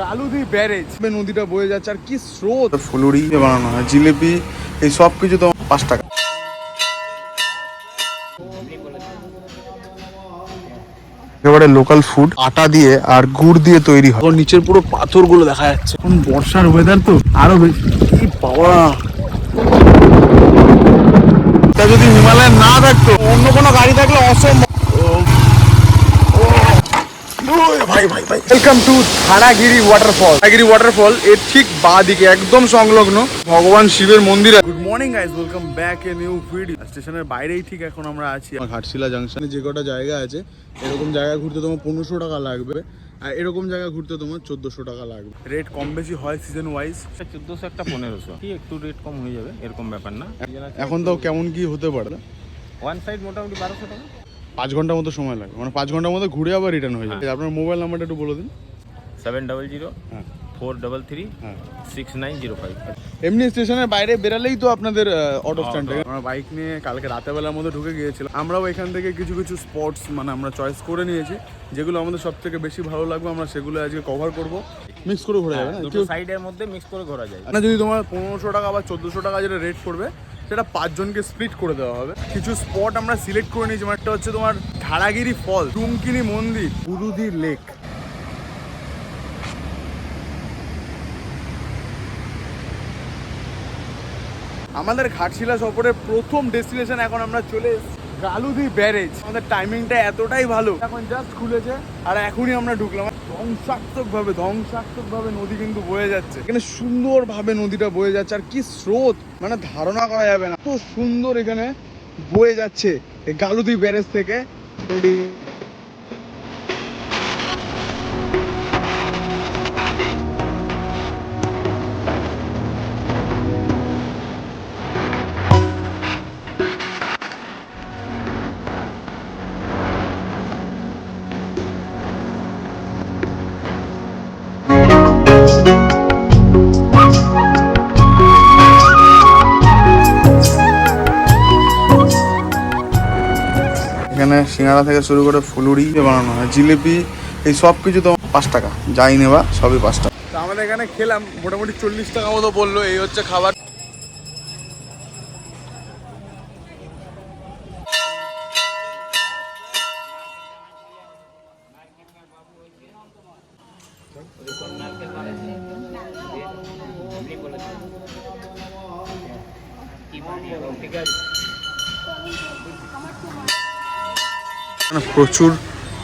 কালুদি barrage. নদীটা বয়ে যাচ্ছে আর কি স্রোত। ফুলুরি বানানো হয় জিলিপি এই সব কিছু তো পাঁচ টাকা। একেবারে লোকাল ফুড আটা দিয়ে আর গুড় দিয়ে তৈরি হয়। নিচের পুরো পাথরগুলো দেখা যাচ্ছে। এখন বর্ষার ওয়েদার তো আরও বেশি কি পাওয়া। তা যদি হিমালয় না থাকতো অন্য কোনো গাড়ি থাকলে অসম্ভব। ভাই ভাই ভাই। Welcome to Thanagiri waterfall Thanagiri waterfall এর ঠিক বা দিকে একদম সংলগ্ন ভগবান শিবের মন্দির। Good morning guys welcome back a new video স্টেশনের বাইরেই ঠিক এখন আমরা আছি। ঘাটশিলা জাংশনে যে কটা জায়গা আছে এরকম জায়গা ঘুরতে তোমার পনেরোশো টাকা লাগবে আর এরকম জায়গা ঘুরতে তোমার চোদ্দশো টাকা লাগবে। রেট কম বেশি হয় সিজন ওয়াইজ চোদ্দোশো একটা পনেরোশো। কি একটু রেট কম হয়ে যাবে? এরকম ব্যাপার না। এখন তাও কেমন কি হতে পারে ওয়ান সাইড মোটামুটি বারোশো টাকা। পাঁচ ঘণ্টার মতো সময় লাগবে। মানে পাঁচ ঘণ্টার মধ্যে ঘুরে আবার রিটার্ন হয়ে যাবে। আপনার মোবাইল নাম্বারটা একটু বলে দিন। সেভেন ডাবল জিরো হ্যাঁ। ফোর ডবল থ্রি হ্যাঁ। সিক্স নাইন জিরো ফাইভ এমনি স্টেশনের বাইরে বেরালেই তো আপনাদের অটো স্ট্যান্ড থেকে আমরা বাইক নিয়ে কালকে রাতের বেলার মধ্যে ঢুকে গিয়েছিলাম। আমরাও এখান থেকে কিছু কিছু স্পটস মানে আমরা চয়েস করে নিয়েছি। যেগুলো আমাদের সব থেকে বেশি ভালো লাগবে আমরা সেগুলো আজকে কভার করব। মিক্স করে ঘোরা যাবে না? দুটো সাইডের মধ্যে মিক্স করে ঘোরা যায়। না যদি তোমার পনেরোশো টাকা বা চোদ্দোশো টাকা যেটা রেট পড়বে সেটা পাঁচজনকে স্প্লিট করে দেওয়া হবে। কিছু স্পট আমরা সিলেক্ট করে নিয়েছি মানে একটা হচ্ছে তোমার ধারাগিরি ফল টুমকিনি মন্দির বুরুদি লেক আমাদের ঘাটশিলা সফরের প্রথম ডেস্টিনেশন এখন আমরা চলে এসেছি, গালুদি ব্যারেজ। আমাদের টাইমিংটা এতটাই ভালো। এখন জাস্ট খুলেছে, আর এখনই আমরা ঢুকলাম। ধ্বংসাত্মক ভাবে ধ্বংসাত্মক ভাবে নদী কিন্তু বয়ে যাচ্ছে। এখানে সুন্দর ভাবে নদীটা বয়ে যাচ্ছে, আর কি স্রোত! মানে ধারণা করা যাবে না। তো সুন্দর এখানে বয়ে যাচ্ছে। গালুদি ব্যারেজ থেকে। এখানে সিঙ্গারা থেকে শুরু করে ফুলুরি বানানো হয় জিলিপি এই সব কিছু তো পাঁচ টাকা যাই নেবা সবই পাঁচ টাকা। আমাদের এখানে খেলাম মোটামুটি চল্লিশ টাকা মতো বলল এই হচ্ছে খাবার। এখানে প্রচুর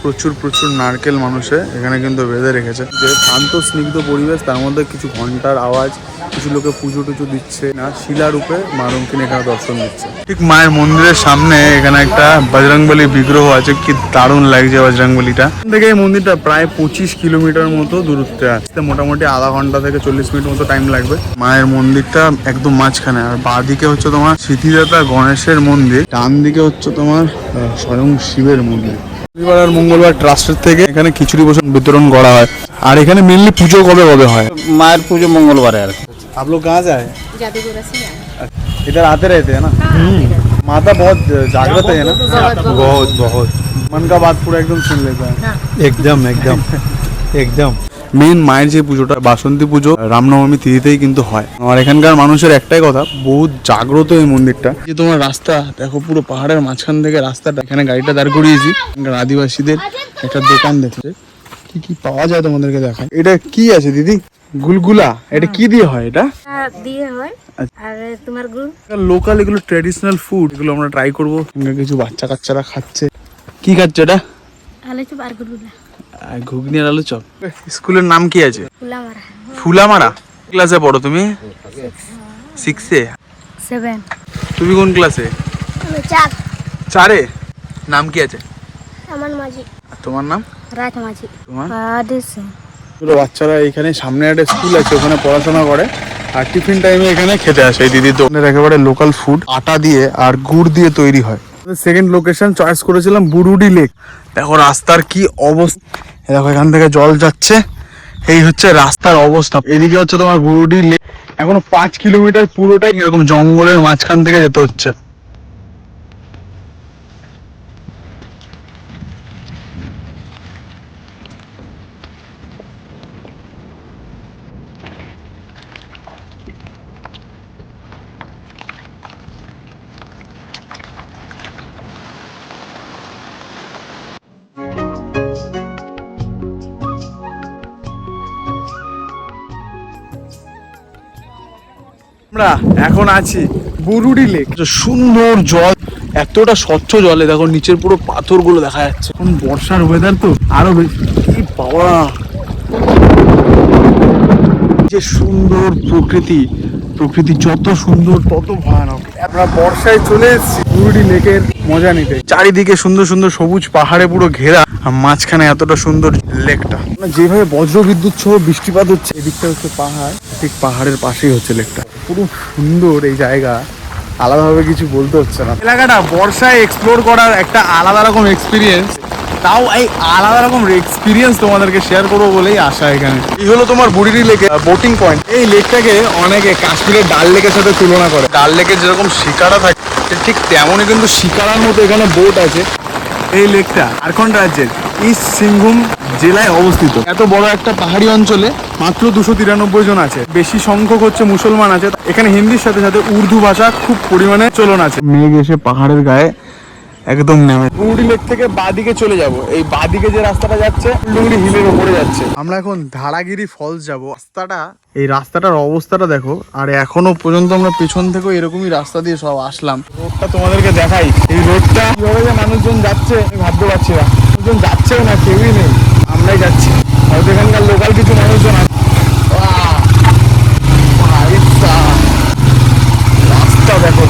প্রচুর প্রচুর নারকেল মানুষে এখানে কিন্তু বেঁধে রেখেছে। যে শান্ত, স্নিগ্ধ পরিবেশ, তার মধ্যে কিছু ঘণ্টার আওয়াজ, কিছু লোকে পুজো টুজো দিচ্ছে। না, শিলারূপে মা রঙ্কিনী এখানে দর্শন দিচ্ছে। ঠিক মায়ের মন্দিরের সামনে এখানে একটা বজরংবলী বিগ্রহ আছে। কি দারুণ লাগছে বজরংবলীটা। থেকে এই মন্দিরটা প্রায় পঁচিশ কিলোমিটার মতো দূরত্বে আসতে মোটামুটি আধা ঘণ্টা থেকে চল্লিশ মিনিট মতো টাইম লাগবে। মায়ের মন্দিরটা একদম মাঝখানে। আর বাঁ দিকে হচ্ছে তোমার সিদ্ধিদাতা গণেশের মন্দির। ডান দিকে হচ্ছে তোমার স্বয়ং শিবের মন্দির। শনিবার আর মঙ্গলবার ট্রাস্টের থেকে এখানে খিচুড়ি ভোজন বিতরণ করা হয় আর এখানে মেনলি পুজো কবে কবে হয় মায়ের পুজো মঙ্গলবারে আর কি आप लोग कहाँ से आए जादूगर से आए इधर आते रहते हैं ना माता बहुत जागृत है ना बहुत बहुत मन का बात पूरा एकदम सुन लेता है एकदम एकदम एकदम মেন মায়ের যে পুজোটা বাসন্তী পুজো রামনবমী তিথিতেই কিন্তু হয়। আর এখানকার মানুষের একটাই কথা বহুত জাগ্রত এই মন্দিরটা। যে তোমার রাস্তা দেখো পুরো পাহাড়ের মাঝখান থেকে রাস্তাটা। এখানে গাড়িটা দাঁড় করিয়েছি। আদিবাসীদের একটা দোকান দেখছে কি কি পাওয়া যায় তোমাদেরকে দেখায় এটা কি আছে দিদি? গুলগুলা। এটা কি দিয়ে হয় এটা? দিয়ে হয়। আর তোমার গুড়? লোকাল এগুলো ট্র্যাডিশনাল ফুড এগুলো আমরা ট্রাই করব। কিছু বাচ্চা কাচ্চারা খাচ্ছে। কি খাচ্ছে এটা? আলু চুপ আর গুড়গুলা। আর ঘুগনি আর আলু চপ। স্কুলের নাম কি আছে? ফুলা ফুলামারা? ক্লাসে পড়ো তুমি? সিক্সে সেভেন তুমি কোন ক্লাসে? চার। চারে? নাম কি আছে? আমার মাঝি। তোমার নাম? রাত মাঝি। তোমার? আদেশ পুরো বাচ্চারা এখানে সামনে একটা স্কুল আছে ওখানে পড়াশোনা করে। আর টিফিন টাইমে এখানে খেতে আসে। এই দিদির দোকানের একেবারে লোকাল ফুড আটা দিয়ে আর গুড় দিয়ে তৈরি হয়। সেকেন্ড লোকেশন চয়েস করেছিলাম বুরুডি লেক দেখো রাস্তার কি অবস্থা। দেখো, এখান থেকে জল যাচ্ছে। এই হচ্ছে রাস্তার অবস্থা। এদিকে হচ্ছে তোমার গুরুডি লেক এখনও পাঁচ কিলোমিটার পুরোটাই এরকম জঙ্গলের মাঝখান থেকে যেতে হচ্ছে। আমরা এখন আছি বুরুডি লেক সুন্দর জল এতটা স্বচ্ছ জলে দেখো নিচের পুরো পাথরগুলো দেখা যাচ্ছে। এখন বর্ষার ওয়েদার তো আরও বেশি কি বাবা যে সুন্দর প্রকৃতি প্রকৃতি যত সুন্দর তত ভয়ানক। আমরা বর্ষায় চলে এসেছি বুরুডি লেকের মজা নিতে। চারিদিকে সুন্দর সুন্দর সবুজ পাহাড়ে পুরো ঘেরা আর মাঝখানে এতটা সুন্দর লেকটা যেভাবে বজ্র বিদ্যুৎ সহ বৃষ্টিপাত হচ্ছে এদিকটা হচ্ছে পাহাড়। ঠিক পাহাড়ের পাশেই হচ্ছে লেকটা। পুরো সুন্দর এই জায়গা। আলাদাভাবে কিছু বলতে হচ্ছে না। এলাকাটা বর্ষায় এক্সপ্লোর করার একটা আলাদা রকম এক্সপিরিয়েন্স তাও এই আলাদা রকম এক্সপিরিয়েন্স তোমাদেরকে শেয়ার করব বলেই আশা এখানে। এই হলো তোমার বুড়িরি লেকে বোটিং পয়েন্ট এই লেকটাকে অনেকে কাশ্মীরের ডাল লেকের সাথে তুলনা করে। ডাল লেকের যেরকম শিকারা থাকে, ঠিক তেমনই কিন্তু শিকারার মতো এখানে বোট আছে। এই লেকটা ঝাড়খণ্ড রাজ্যের। ইস্ট সিংভূম জেলায় অবস্থিত। এত বড় একটা পাহাড়ি অঞ্চলে মাত্র দুশো তিরানব্বই জন আছে। বেশি সংখ্যক হচ্ছে মুসলমান আছে। এখানে হিন্দির সাথে সাথে উর্দু ভাষা খুব পরিমাণে চলন আছে। মেঘ এসে পাহাড়ের গায়ে একদম নেমে। পুরুডি লেক থেকে বাদিকে চলে যাব। এই বাদিকে যে রাস্তাটা যাচ্ছে ডুংরি হিলের ওপরে যাচ্ছে। আমরা এখন ধারাগিরি ফলস যাব। রাস্তাটা এই রাস্তাটার অবস্থাটা দেখো। আর এখনও পর্যন্ত আমরা পেছন থেকেও এরকমই রাস্তা দিয়ে সব আসলাম। রোডটা তোমাদেরকে দেখাই। এই রোডটা কীভাবে যে মানুষজন যাচ্ছে আমি ভাবতে পারছি না। মানুষজন যাচ্ছেও না, কেউই নেই। আমরাই যাচ্ছি। হয়তো এখানকার লোকাল কিছু মানুষজন আছে। রাস্তা দেখো।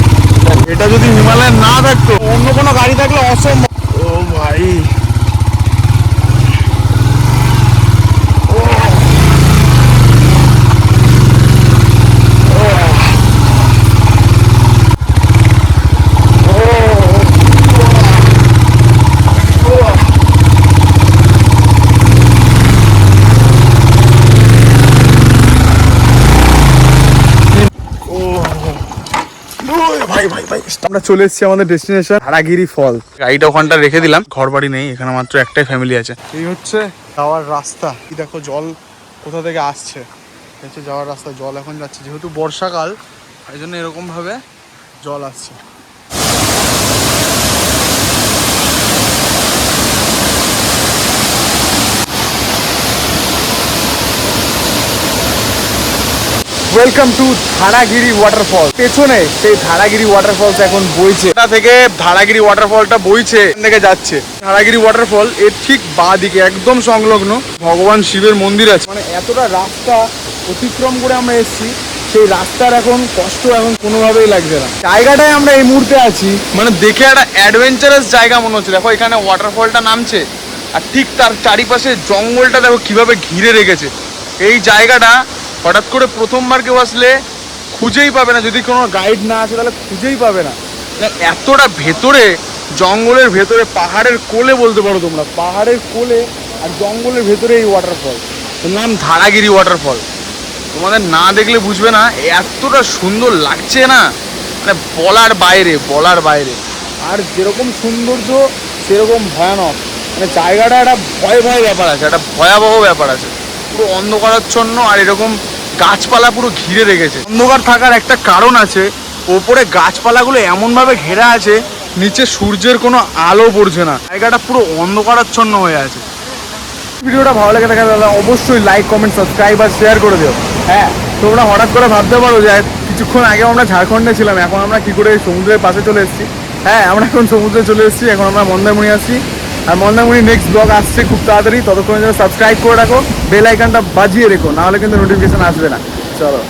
এটা যদি হিমালয় না থাকতো, অন্য কোনো গাড়ি থাকলে অসম্ভব। ও ভাই ও। ও। ও। ও। ও। ওই ভাই ভাই ভাই আমরা চলে এসেছি আমাদের ডেস্টিনেশন হারাগিরি ফল। গাড়িটা ওখানটা রেখে দিলাম। ঘর বাড়ি নেই এখানে মাত্র একটাই ফ্যামিলি আছে। এই হচ্ছে যাওয়ার রাস্তা। কি দেখো জল কোথা থেকে আসছে? হচ্ছে যাওয়ার রাস্তা জল এখন যাচ্ছে। যেহেতু বর্ষাকাল এই জন্য এরকম ভাবে জল আসছে। ওয়েলকাম টু ধারাগিরি ওয়াটারফল পেছনে সেই ধারাগিরি ওয়াটারফলস এখন বইছে। এটা থেকে ধারাগিরি ওয়াটারফলটা বইছে থেকে যাচ্ছে। ধারাগিরি ওয়াটারফল এর ঠিক বাঁ দিকে একদম সংলগ্ন ভগবান শিবের মন্দির আছে। মানে এতটা রাস্তা অতিক্রম করে আমরা এসেছি সেই রাস্তার এখন কষ্ট এখন কোনোভাবেই লাগছে না। জায়গাটায় আমরা এই মুহূর্তে আছি। মানে দেখে একটা অ্যাডভেঞ্চারাস জায়গা মনে হচ্ছে। দেখো এখানে ওয়াটারফলটা নামছে আর ঠিক তার চারিপাশে জঙ্গলটা দেখো কীভাবে ঘিরে রেখেছে। এই জায়গাটা হঠাৎ করে প্রথমবার কেউ আসলে খুঁজেই পাবে না। যদি কোনো গাইড না আসে, তাহলে খুঁজেই পাবে না। এতটা ভেতরে, জঙ্গলের ভেতরে, পাহাড়ের কোলে বলতে পারো তোমরা। পাহাড়ের কোলে আর জঙ্গলের ভেতরে এই ওয়াটারফল নাম ধারাগিরি ওয়াটারফল তোমাদের না দেখলে বুঝবে না, এতটা সুন্দর লাগছে না। মানে বলার বাইরে বলার বাইরে। আর যেরকম সৌন্দর্য, সেরকম ভয়ানক। মানে জায়গাটা একটা ভয় ভয় ব্যাপার আছে, একটা ভয়াবহ ব্যাপার আছে। পুরো অন্ধকারাচ্ছন্ন আর এরকম গাছপালা পুরো ঘিরে রেখেছে। অন্ধকার থাকার একটা কারণ আছে ওপরে গাছপালাগুলো এমনভাবে ঘেরা আছে নিচে সূর্যের কোনো আলো পড়ছে না। জায়গাটা পুরো অন্ধকারাচ্ছন্ন হয়ে আছে। ভিডিওটা ভালো লেগে থাকে তাহলে অবশ্যই লাইক কমেন্ট সাবস্ক্রাইব আর শেয়ার করে দিও। হ্যাঁ। তোমরা হঠাৎ করে ভাবতে পারো যে কিছুক্ষণ আগে আমরা ঝাড়খণ্ডে ছিলাম এখন আমরা কি করে সমুদ্রের পাশে চলে এসেছি। হ্যাঁ। আমরা এখন সমুদ্রে চলে এসেছি এখন আমরা মন্দারমণি আসছি। আর মন্দারমণি নেক্সট ব্লগ আসছে খুব তাড়াতাড়ি। ততক্ষণ সাবস্ক্রাইব করে রাখো বেল আইকনটা বাজিয়ে রেখো, নাহলে কিন্তু নোটিফিকেশন আসবে না। চলো।